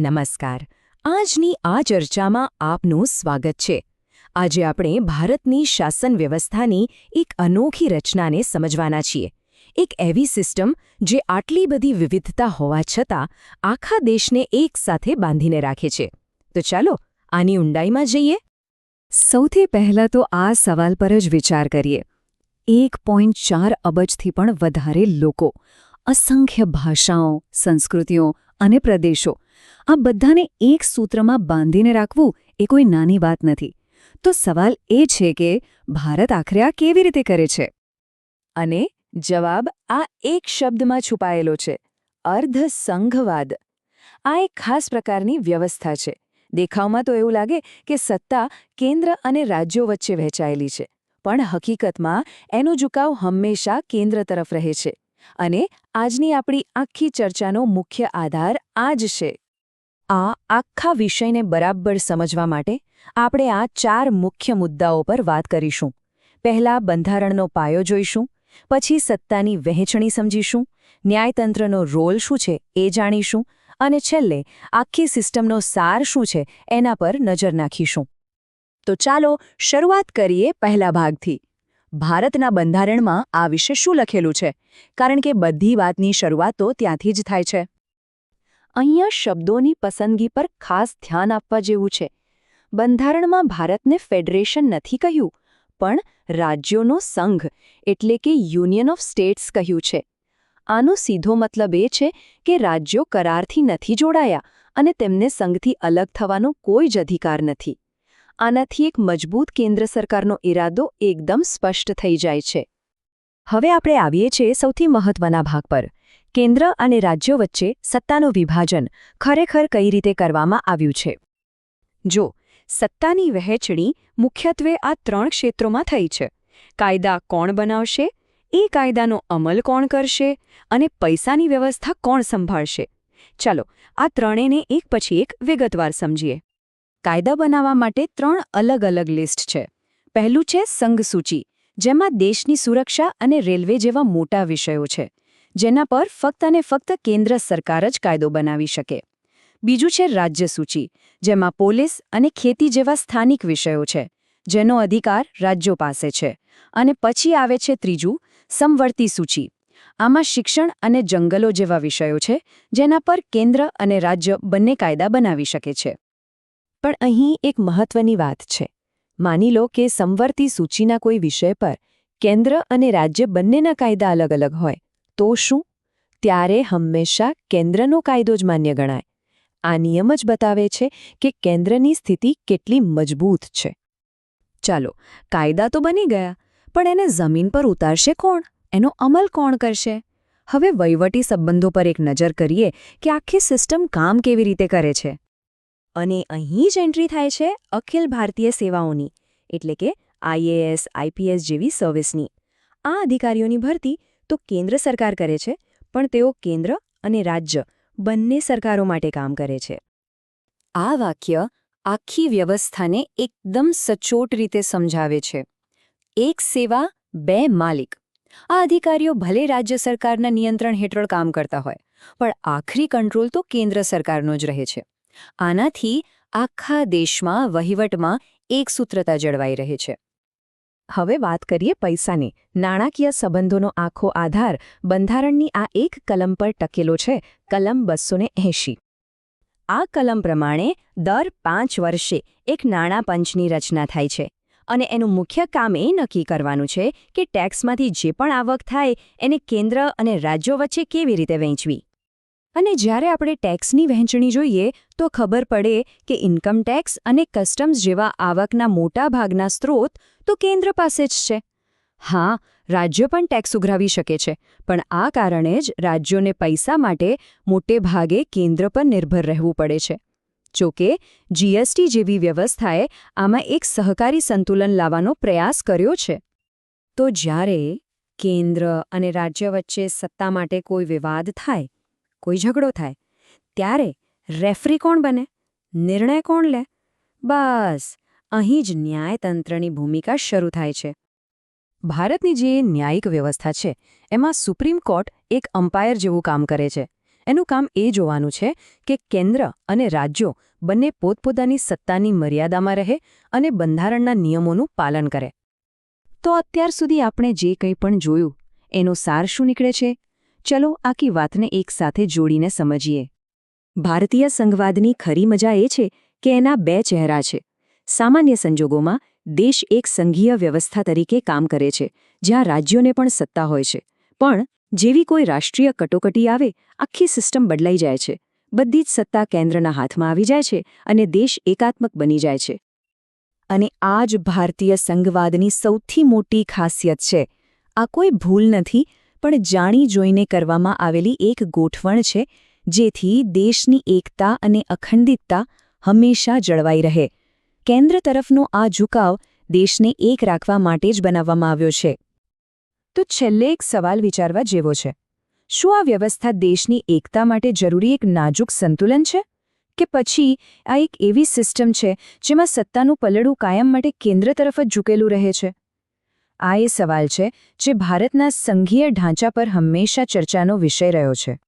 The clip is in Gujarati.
નમસ્કાર. આજની આ ચર્ચામાં આપનું સ્વાગત છે. આજે આપણે ભારતની શાસન વ્યવસ્થાની એક અનોખી રચનાને સમજવાના છીએ. એક એવી સિસ્ટમ જે આટલી બધી વિવિધતા હોવા છતાં આખા દેશને એક સાથે બાંધીને રાખે છે. તો ચાલો, આની ઊંડાઈમાં જઈએ. સૌથી પહેલાં તો આ સવાલ પર જ વિચાર કરીએ. એક પોઈન્ટ ચાર અબજથી પણ વધારે લોકો અસંખ્ય ભાષાઓ, સંસ્કૃતિઓ અને પ્રદેશો આ બધાને એક સૂત્રમાં બાંધીને રાખવું એ કોઈ નાની વાત નથી. તો સવાલ એ છે કે ભારત આખરે આ કેવી રીતે કરે છે? અને જવાબ આ એક શબ્દમાં છુપાયેલો છે, અર્ધસંઘવાદ. આ એક ખાસ પ્રકારની વ્યવસ્થા છે. દેખાવમાં તો એવું લાગે કે સત્તા કેન્દ્ર અને રાજ્યો વચ્ચે વહેંચાયેલી છે, પણ હકીકતમાં એનો ઝુકાવ હંમેશા કેન્દ્ર તરફ રહે છે. અને આજની આપણી આખી ચર્ચાનો મુખ્ય આધાર આ જ છે. આ આખા વિષયને બરાબર સમજવા માટે આપણે આ ચાર મુખ્ય મુદ્દાઓ પર વાત કરીશું. પહેલા બંધારણનો પાયો જોઈશું, પછી સત્તાની વહેંચણી સમજીશું, ન્યાયતંત્રનો રોલ શું છે એ જાણીશું, અને છેલ્લે આખી સિસ્ટમનો સાર શું છે એના પર નજર નાખીશું. તો ચાલો શરૂઆત કરીએ પહેલા ભાગથી. ભારતના બંધારણમાં આ વિશે શું લખેલું છે? કારણ કે બધી વાતની શરૂઆત તો ત્યાંથી જ થાય છે. અહીંયા શબ્દોની પસંદગી પર ખાસ ધ્યાન આપવા જેવું છે. બંધારણમાં ભારતને ફેડરેશન નથી કહ્યું, પણ રાજ્યોનો સંઘ, એટલે કે યુનિયન ઓફ સ્ટેટ્સ કહ્યું છે. આનો સીધો મતલબ એ છે કે રાજ્યો કરારથી નથી જોડાયા અને તેમને સંઘથી અલગ થવાનો કોઈ જ અધિકાર નથી. આનાથી એક મજબૂત કેન્દ્ર સરકારનો ઇરાદો એકદમ સ્પષ્ટ થઈ જાય છે. હવે આપણે આવીએ છીએ સૌથી મહત્વના ભાગ પર. કેન્દ્ર અને રાજ્યો વચ્ચે સત્તાનું વિભાજન ખરેખર કઈ રીતે કરવામાં આવ્યું છે? જો, સત્તાની વહેંચણી મુખ્યત્વે આ ત્રણ ક્ષેત્રોમાં થઈ છે. કાયદા કોણ બનાવશે? એ કાયદાનો અમલ કોણ કરશે? અને પૈસાની વ્યવસ્થા કોણ સંભાળશે? ચાલો, આ ત્રણેયને એક પછી એક વિગતવાર સમજીએ. કાયદા બનાવવા માટે ત્રણ અલગ અલગ લિસ્ટ છે. પહેલું છે સંઘસૂચિ, જેમાં દેશની સુરક્ષા અને રેલવે જેવા મોટા વિષયો છે. જેના પર ફક્ત અને ફક્ત કેન્દ્ર સરકાર જ કાયદો બનાવી શકે. બીજું છે રાજ્ય સૂચિ, જેમાં પોલીસ અને ખેતી જેવા સ્થાનિક વિષયો છે, જેનો અધિકાર રાજ્યો પાસે છે. અને પછી આવે છે ત્રીજું, સમવર્તી સૂચિ. આમાં શિક્ષણ અને જંગલો જેવા વિષયો છે, જેના પર કેન્દ્ર અને રાજ્ય બંને કાયદા બનાવી શકે છે. પણ અહીં એક મહત્વની વાત છે. માની લો કે સંવર્તી સૂચિના કોઈ વિષય પર કેન્દ્ર અને રાજ્ય બંનેના કાયદા અલગ અલગ હોય. તો શું? ત્યારે હંમેશા કેન્દ્રનો કાયદો જ માન્ય ગણાય. આ નિયમ જ બતાવે છે કે કેન્દ્રની સ્થિતિ કેટલી મજબૂત છે. ચાલો, કાયદા તો બની ગયા, પણ એને જમીન પર ઉતારશે કોણ? એનો અમલ કોણ કરશે? હવે વહીવટી સંબંધો પર એક નજર કરીએ કે આખી સિસ્ટમ કામ કેવી રીતે કરે છે. અને અહીં જ એન્ટ્રી થાય છે અખિલ ભારતીય સેવાઓની, એટલે કે આઈએએસ આઈપીએસ જેવી સર્વિસની. આ અધિકારીઓની ભરતી તો કેન્દ્ર સરકાર કરે છે, પણ તેઓ કેન્દ્ર અને રાજ્ય બંને સરકારો માટે કામ કરે છે. આ વાક્ય આખી વ્યવસ્થાને એકદમ સચોટ રીતે સમજાવે છે. એક સેવા, બે માલિક. આ અધિકારીઓ ભલે રાજ્ય સરકારના નિયંત્રણ હેઠળ કામ કરતા હોય, પણ આખરી કંટ્રોલ તો કેન્દ્ર સરકારનો જ રહે છે. આનાથી આખા દેશમાં વહીવટમાં એકસૂત્રતા જળવાઈ રહે છે. હવે વાત કરીએ પૈસાની. નાણાકીય સંબંધોનો આખો આધાર બંધારણની આ એક કલમ પર ટકેલો છે, કલમ બસો આ કલમ પ્રમાણે દર પાંચ વર્ષે એક નાણાં પંચની રચના થાય છે અને એનું મુખ્ય કામ એ નક્કી કરવાનું છે કે ટેક્સમાંથી જે પણ આવક થાય એને કેન્દ્ર અને રાજ્યો વચ્ચે કેવી રીતે વહેંચવી. અને જ્યારે આપણે ટેક્સની વહેંચણી જોઈએ તો ખબર પડે કે ઇન્કમ ટેક્સ અને કસ્ટમ્સ જેવા આવકના મોટા ભાગના સ્ત્રોત તો કેન્દ્ર પાસે જ છે. હા, રાજ્ય પણ ટેક્સ ઉઘરાવી શકે છે, પણ આ કારણે જ રાજ્યોને પૈસા માટે મોટે ભાગે કેન્દ્ર પર નિર્ભર રહેવું પડે છે. જોકે જીએસટી જેવી વ્યવસ્થાએ આમાં એક સહકારી સંતુલન લાવવાનો પ્રયાસ કર્યો છે. તો જ્યારે કેન્દ્ર અને રાજ્ય વચ્ચે સત્તા માટે કોઈ વિવાદ થાય, કોઈ ઝઘડો થાય, ત્યારે રેફરી કોણ બને? નિર્ણય કોણ લે? બસ અહીં જ ન્યાયતંત્રની ભૂમિકા શરૂ થાય છે. ભારતની જે ન્યાયિક વ્યવસ્થા છે, એમાં સુપ્રીમ કોર્ટ એક અમ્પાયર જેવું કામ કરે છે. એનું કામ એ જોવાનું છે કે કેન્દ્ર અને રાજ્યો બંને પોતપોતાની સત્તાની મર્યાદામાં રહે અને બંધારણના નિયમોનું પાલન કરે. તો અત્યાર સુધી આપણે જે કંઈ પણ જોયું, એનો સાર શું નીકળે છે? ચલો આખી વાતને એકસાથે જોડીને સમજીએ. ભારતીય સંઘવાદની ખરી મજા એ છે કે એના બે ચહેરા છે. સામાન્ય સંજોગોમાં, દેશ એક સંઘીય વ્યવસ્થા તરીકે કામ કરે છે, જ્યાં રાજ્યોને પણ સત્તા હોય છે. પણ, જેવી કોઈ રાષ્ટ્રીય કટોકટી આવે, આખી સિસ્ટમ બદલાઈ જાય છે. બધી જ સત્તા કેન્દ્રના હાથમાં આવી જાય છે અને દેશ એકાત્મક બની જાય છે. અને આ જ ભારતીય સંઘવાદની સૌથી મોટી ખાસિયત છે. આ કોઈ ભૂલ નથી, પણ જાણી જોઈને કરવામાં આવેલી એક ગોઠવણ છે, જેથી દેશની એકતા અને અખંડિતતા હંમેશા જળવાઈ રહે. કેન્દ્ર તરફનો આ ઝુકાવ દેશને એક રાખવા માટે જ બનાવવામાં આવ્યો છે. તો છેલ્લે એક સવાલ વિચારવા જેવો છે. શું આ વ્યવસ્થા દેશની એકતા માટે જરૂરી એક નાજુક સંતુલન છે? કે પછી આ એક એવી સિસ્ટમ છે જેમાં સત્તાનું પલડું કાયમ માટે કેન્દ્ર તરફ જ ઝૂકેલું રહે છે? આ એ સવાલ છે જે ભારતના સંઘીય ઢાંચા પર હંમેશા ચર્ચાનો વિષય રહ્યો છે.